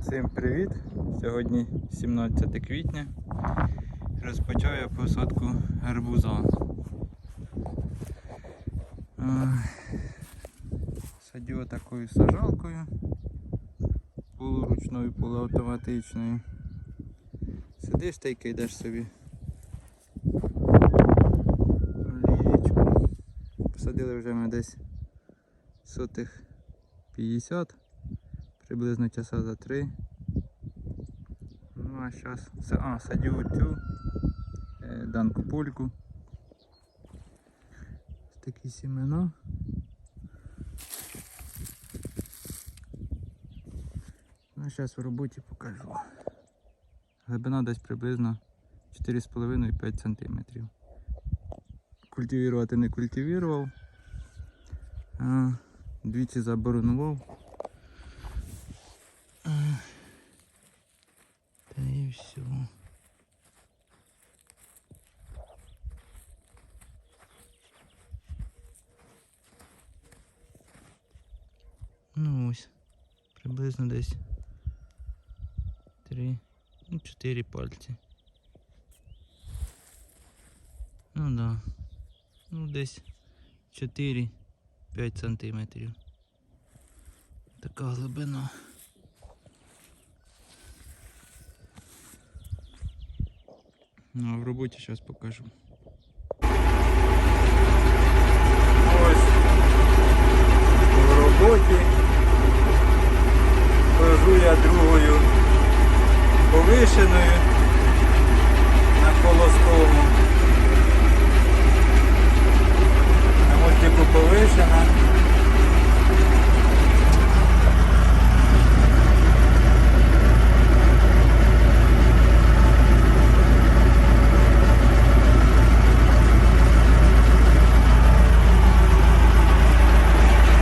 Всім привіт! Сьогодні 17 квітня. Розпочав я посадку гарбуза. Е, Садив такою сажалкою полуручною, полуавтоматичною. Сидиш та й кидаєш собі. Олієчку. Посадили вже ми десь сотих 50 приблизно часа за три. Ну а зараз все, а, садю цю е, данку польку. Такі сімена. Ну, зараз в роботі покажу. Глибина десь приблизно 4,5-5 см. Культивірувати не культивірував. Двічі заборонував. Все. Ну ось. Приблизно десь три, ну чотири пальці. Ну да. Ну десь 4-5 сантиметрів. Така глибина. Ну, а в роботі зараз покажу. Ось в роботі хожу я другою повишеною на колоскому.